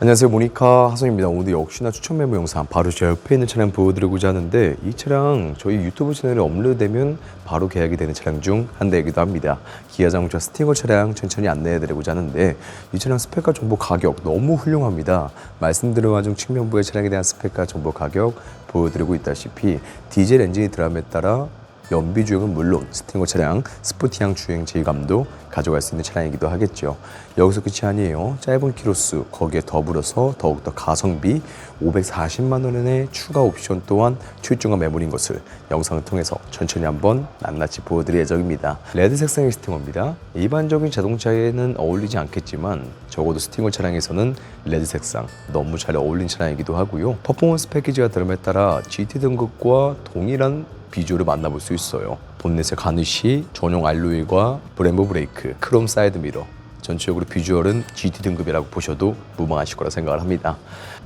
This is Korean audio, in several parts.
안녕하세요. 모니카 하성입니다. 오늘 역시나 추천 메모 영상 바로 제 옆에 있는 차량 보여드리고자 하는데 이 차량 저희 유튜브 채널에 업로드되면 바로 계약이 되는 차량 중 한 대이기도 합니다. 기아 자동차 스티커 차량 천천히 안내해드리고자 하는데 이 차량 스펙과 정보 가격 너무 훌륭합니다. 말씀드린 와중 측면부의 차량에 대한 스펙과 정보 가격 보여드리고 있다시피 디젤 엔진이 들어감에 따라 연비 주행은 물론 스팅어 차량 스포티향 주행 질감도 가져갈 수 있는 차량이기도 하겠죠. 여기서 끝이 아니에요. 짧은 키로수 거기에 더불어서 더욱더 가성비 540만 원의 추가 옵션 또한 출중한 매물인 것을 영상을 통해서 천천히 한번 낱낱이 보여드릴 예정입니다. 레드 색상의 스팅어입니다. 일반적인 자동차에는 어울리지 않겠지만 적어도 스팅어 차량에서는 레드 색상 너무 잘 어울린 차량이기도 하고요. 퍼포먼스 패키지가 들어에 따라 GT 등급과 동일한 비주얼을 만나볼 수 있어요. 본넷의 가니쉬, 전용 알로이과 브렘보 브레이크, 크롬 사이드 미러. 전체적으로 비주얼은 GT 등급이라고 보셔도 무방하실 거라 생각을 합니다.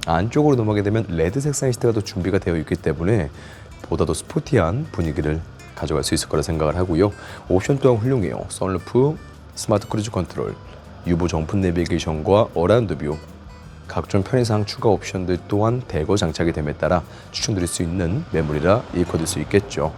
안쪽으로 넘어가게 되면 레드 색상의 시트가 더 준비가 되어 있기 때문에 보다 더 스포티한 분위기를 가져갈 수 있을 거라 생각을 하고요. 옵션 또한 훌륭해요. 선루프, 스마트 크루즈 컨트롤, 유보 정품 내비게이션과 어라운드 뷰, 각종 편의상 추가 옵션들 또한 대거 장착이 됨에 따라 추천드릴 수 있는 매물이라 일거둘 수 있겠죠.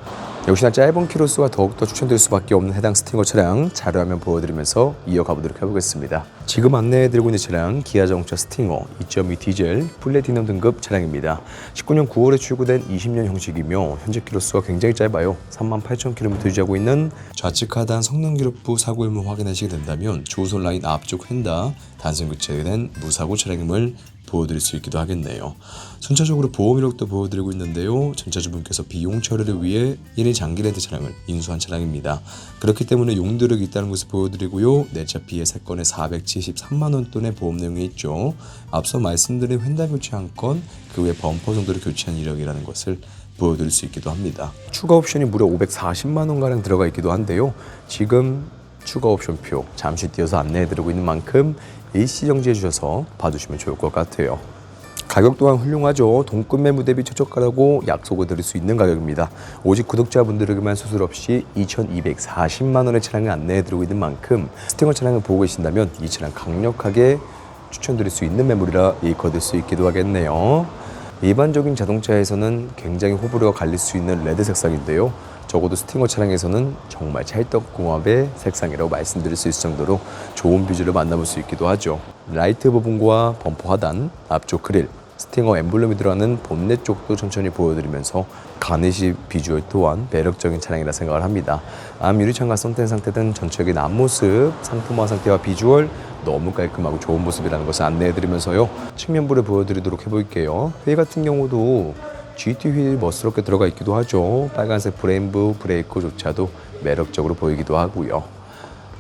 역시나 짧은 키로수가 더욱더 추천드릴 수밖에 없는 해당 스팅어 차량 자료 화면 보여드리면서 이어가 보도록 해보겠습니다. 지금 안내해드리고 있는 차량 기아 자동차 스팅어 2.2 디젤 플래티넘 등급 차량입니다. 19년 9월에 출고된 20년 형식이며 현재 키로수가 굉장히 짧아요. 38,000km 유지하고 있는 좌측 하단 성능 기록부 사고 일문 확인하시게 된다면 조선 라인 앞쪽 휀다 단순 교체된 무사고 차량임을 보여드릴 수 있기도 하겠네요. 순차적으로 보험 이력도 보여드리고 있는데요. 전차주분께서 비용 처리를 위해 1인 장기 렌트 차량을 인수한 차량입니다. 그렇기 때문에 용도력이 있다는 것을 보여드리고요. 내차 피해 3건에 473만 원 돈의 보험 내용이 있죠. 앞서 말씀드린 횡단 교체 한 건, 그 외 범퍼 정도를 교체한 이력이라는 것을 보여드릴 수 있기도 합니다. 추가 옵션이 무려 540만 원 가량 들어가 있기도 한데요. 지금 추가 옵션표 잠시 띄어서 안내해드리고 있는 만큼 일시 정지해 주셔서 봐주시면 좋을 것 같아요. 가격 또한 훌륭하죠. 동급 매물 대비 최저가라고 약속을 드릴 수 있는 가격입니다. 오직 구독자분들에게만 수술 없이 2,240만 원의 차량을 안내해드리고 있는 만큼 스팅어 차량을 보고 계신다면 이 차량 강력하게 추천드릴 수 있는 매물이라 일거둘 수 있기도 하겠네요. 일반적인 자동차에서는 굉장히 호불호가 갈릴 수 있는 레드 색상인데요. 적어도 스팅어 차량에서는 정말 찰떡궁합의 색상이라고 말씀드릴 수 있을 정도로 좋은 비주를 만나볼 수 있기도 하죠. 라이트 부분과 범퍼 하단, 앞쪽 그릴, 스팅어 엠블럼이 들어가는 본넷 쪽도 천천히 보여드리면서 가네시 비주얼 또한 매력적인 차량이라 생각을 합니다. 암 유리창과 썬텐 상태 등 전체적인 앞모습, 상품화 상태와 비주얼 너무 깔끔하고 좋은 모습이라는 것을 안내해드리면서요. 측면부를 보여드리도록 해볼게요. 휠 같은 경우도 GT 휠 멋스럽게 들어가 있기도 하죠. 빨간색 브레임브 브레이크조차도 매력적으로 보이기도 하고요.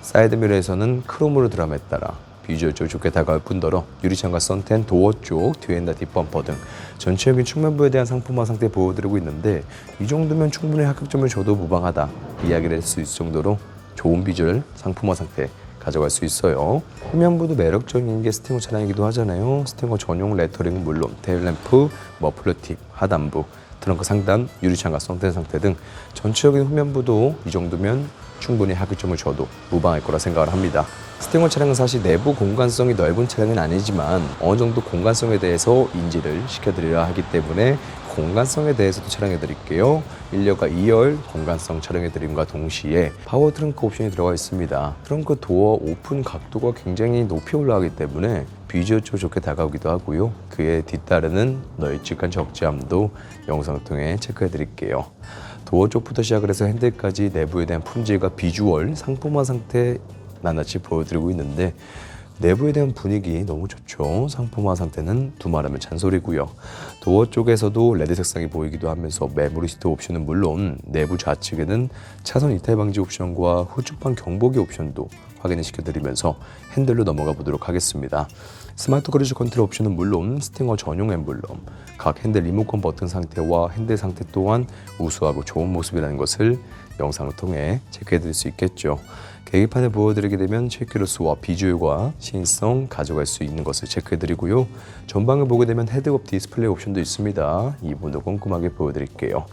사이드미러에서는 크롬으로 드럼에 따라 비주얼적으로 좋게 다가올 뿐더러 유리창과 썬텐, 도어 쪽, 뒤엔다 뒷범퍼 등 전체적인 측면부에 대한 상품화 상태 보여드리고 있는데 이 정도면 충분히 합격점을 줘도 무방하다 이야기를 할 수 있을 정도로 좋은 비주얼 상품화 상태 가져갈 수 있어요. 후면부도 매력적인 게 스팅어 차량이기도 하잖아요. 스팅어 전용 레터링은 물론 테일램프, 머플러 팁, 하단부, 트렁크 상단, 유리창과 썬텐 상태 등 전체적인 후면부도 이 정도면 충분히 합격점을 줘도 무방할 거라 생각을 합니다. 스팅어 차량은 사실 내부 공간성이 넓은 차량은 아니지만 어느 정도 공간성에 대해서 인지를 시켜드리려 하기 때문에 공간성에 대해서도 촬영해 드릴게요. 1열과 2열 공간성 촬영해 드림과 동시에 파워 트렁크 옵션이 들어가 있습니다. 트렁크 도어 오픈 각도가 굉장히 높이 올라가기 때문에 비주얼적으로 좋게 다가오기도 하고요. 그에 뒤따르는 널찍한 적재함도 영상을 통해 체크해 드릴게요. 도어 쪽부터 시작을 해서 핸들까지 내부에 대한 품질과 비주얼, 상품화 상태 낱낱이 보여드리고 있는데 내부에 대한 분위기 너무 좋죠. 상품화 상태는 두말하면 잔소리고요. 도어 쪽에서도 레드 색상이 보이기도 하면서 메모리 시트 옵션은 물론 내부 좌측에는 차선 이탈 방지 옵션과 후측방 경보기 옵션도 확인을 시켜드리면서 핸들로 넘어가 보도록 하겠습니다. 스마트 크루즈 컨트롤 옵션은 물론 스팅어 전용 엠블럼, 각 핸들 리모컨 버튼 상태와 핸들 상태 또한 우수하고 좋은 모습이라는 것을 영상을 통해 체크해 드릴 수 있겠죠. 계기판을 보여드리게 되면 체크로스와 비주얼과 시인성 가져갈 수 있는 것을 체크해드리고요. 전방을 보게 되면 헤드업 디스플레이 옵션도 있습니다. 이 부분도 꼼꼼하게 보여드릴게요.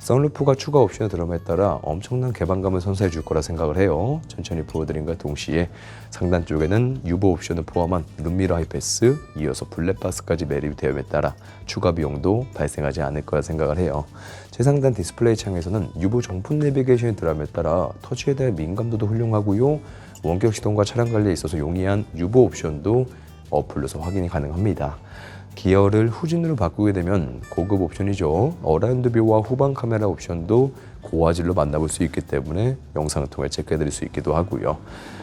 선루프가 추가 옵션이 들어감에 따라 엄청난 개방감을 선사해 줄 거라 생각을 해요. 천천히 보여드린과 동시에 상단 쪽에는 유보 옵션을 포함한 룸미러 하이패스, 이어서 블랙박스까지 매립이 되음에 따라 추가 비용도 발생하지 않을 거라 생각을 해요. 최상단 디스플레이 창에서는 유보 정품 내비게이션이 들어감에 따라 터치에 대한 민감도도 훌륭 하고요. 원격 시동과 차량 관리에 있어서 용이한 유보 옵션도 어플로서 확인이 가능합니다. 기어를 후진으로 바꾸게 되면 고급 옵션이죠. 어라운드 뷰와 후방 카메라 옵션도 고화질로 만나볼 수 있기 때문에 영상을 통해 체크해드릴 수 있기도 하고요.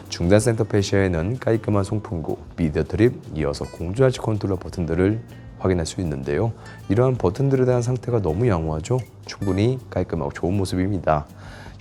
중단 센터 페시아에는 깔끔한 송풍구, 미디어 트립, 이어서 공조하지 컨트롤러 버튼들을 확인할 수 있는데요. 이러한 버튼들에 대한 상태가 너무 양호하죠. 충분히 깔끔하고 좋은 모습입니다.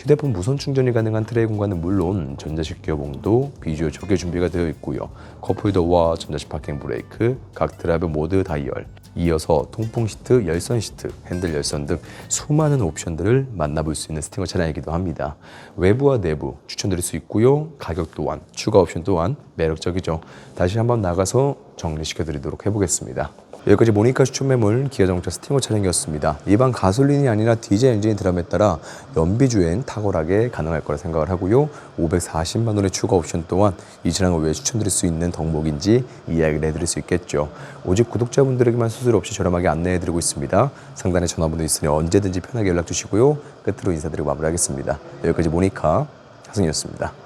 휴대폰 무선 충전이 가능한 트레이 공간은 물론 전자식 기어봉도 비주얼 좋게 준비가 되어 있고요. 컵홀더와 전자식 파킹 브레이크, 각 드라이브 모드 다이얼, 이어서 통풍 시트, 열선 시트, 핸들 열선 등 수많은 옵션들을 만나볼 수 있는 스팅어 차량이기도 합니다. 외부와 내부 추천드릴 수 있고요. 가격 또한 추가 옵션 또한 매력적이죠. 다시 한번 나가서 정리시켜 드리도록 해보겠습니다. 여기까지 모니카 추천 매물 기아 자동차 스팅어 차량이었습니다. 일반 가솔린이 아니라 디젤 엔진이 들어감에 따라 연비 주행 탁월하게 가능할 거라 생각을 하고요. 540만 원의 추가 옵션 또한 이 차량을 왜 추천드릴 수 있는 덕목인지 이야기를 해드릴 수 있겠죠. 오직 구독자분들에게만 수수료 없이 저렴하게 안내해드리고 있습니다. 상단에 전화번호 있으니 언제든지 편하게 연락 주시고요. 끝으로 인사드리고 마무리하겠습니다. 여기까지 모니카 하승이었습니다.